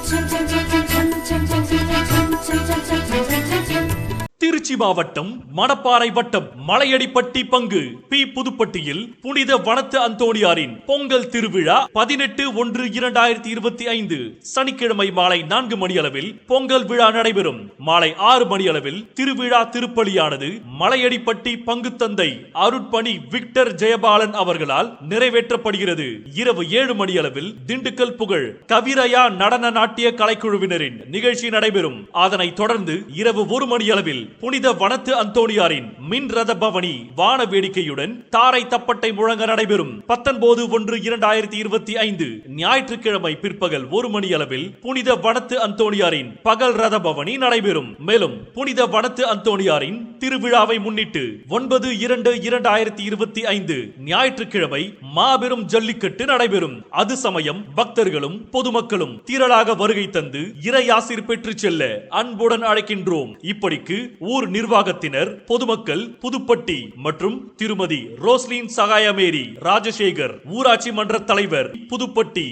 啾啾啾 திருச்சி மாவட்டம் மணப்பாறை வட்டம் மலையடிப்பட்டி பங்கு பி புதுப்பட்டியில் புனித வனத்து அந்தோணியாரின் பொங்கல் திருவிழா பதினெட்டு ஒன்று இரண்டாயிரத்தி இருபத்தி ஐந்து சனிக்கிழமை மாலை நான்கு மணி அளவில் பொங்கல் விழா நடைபெறும். மாலை ஆறு மணி அளவில் திருவிழா திருப்பலியானது மலையடிப்பட்டி பங்கு தந்தை அருட்பணி விக்டர் ஜெயபாலன் அவர்களால் நிறைவேற்றப்படுகிறது. இரவு ஏழு மணியளவில் திண்டுக்கல் புகழ் கவிரையா நடன நாட்டிய கலைக்குழுவினரின் நிகழ்ச்சி நடைபெறும். அதனைத் தொடர்ந்து இரவு ஒரு மணியளவில் புனித வனத்து அந்தோணியாரின் மின் ரத பவனி வான வேடிக்கையுடன் தாரை தப்பட்டை முழங்க நடைபெறும். பத்தொன்பது ஒன்று இரண்டாயிரத்தி இருபத்தி ஐந்து ஞாயிற்றுக்கிழமை பிற்பகல் ஒரு மணி அளவில் புனித வனத்து அந்தோணியாரின் பகல் ரத பவனி நடைபெறும். மேலும் புனித வனத்து அந்தோணியாரின் திருவிழாவை முன்னிட்டு ஒன்பது இரண்டு இரண்டாயிரத்தி இருபத்தி ஐந்து ஞாயிற்றுக்கிழமை மாபெரும் ஜல்லிக்கட்டு நடைபெறும். அது சமயம் பக்தர்களும் பொதுமக்களும் திரளாக வருகை தந்து இறையாசிர் பெற்று செல்ல அன்புடன் அழைக்கின்றோம். இப்படிக்கு ஊர் நிர்வாகத்தினர் பொதுமக்கள் புதுப்பட்டி மற்றும் திருமதி ரோஸ்லின் சகாயமேரி ராஜசேகர் ஊராட்சி மன்ற தலைவர் புதுப்பட்டி.